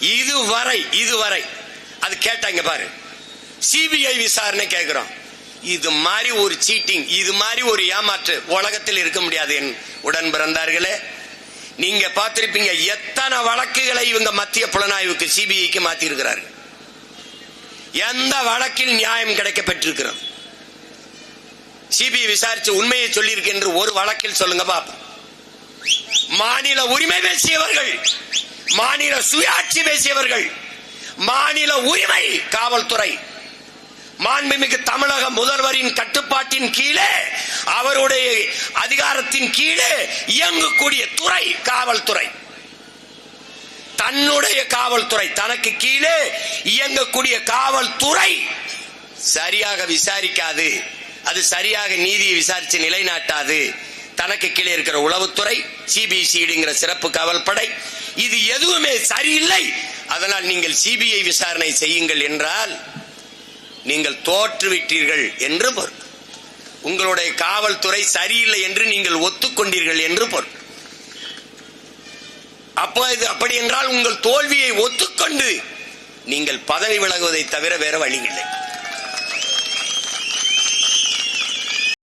இதுவரை இதுவரை. அது கேட்டாங்க பாரு. சிபிஐ விசாரணை கேட்கிறோம் இது மாதிரி ஒரு சீட்டிங் இது மாதிரி ஒரு ஏமாற்று உலகத்தில் இருக்க முடியாது என் உடன் பிறந்தார்களே. நீங்க பார்த்திருப்பீங்க எத்தனை வழக்குகளை இவங்க மத்திய புலனாய்வுக்கு சிபிஐக்கு மாத்தி இருக்கிறார்கள் எந்த வழக்கில் நியாயம் கிடைக்க சிபிஐ விசாரிச்சு உண்மையை சொல்லியிருக்கு என்று ஒரு வழக்கில் சொல்லுங்க பாப்போம். மாநில உரிமை பேசியவர்கள் மாநில சுயாட்சி பேசியவர்கள் மாநில உரிமை காவல்துறை மாண்புமிகு தமிழக முதல்வரின் கட்டுப்பாட்டின் கீழே அவருடைய அதிகாரத்தின் கீழே இயங்கக்கூடிய துறை காவல்துறை. தன்னுடைய காவல்துறை தனக்கு கீழே இயங்கக்கூடிய காவல்துறை சரியாக விசாரிக்காது. அது சரியாக நீதியை விசாரித்து நிலைநாட்டாது. தனக்கு கீழே இருக்கிற உளவுத்துறை சிபிசிடிங்கிற சிறப்பு காவல்படை. இது எதுவுமே சரியில்லை. அதனால் நீங்கள் சிபிஐ விசாரணை செய்யுங்கள் என்றால் நீங்கள் தோற்றுவிட்டீர்கள் என்று பொருள். உங்களுடைய காவல்துறை சரியில்லை என்று நீங்கள் ஒத்துக்கொண்டீர்கள் என்று பொருள். அப்போ இது அப்படி என்றால் உங்கள் தோல்வியை ஒத்துக்கொண்டு நீங்கள் பதவி விலகுவதை தவிர வேற வழி இல்லை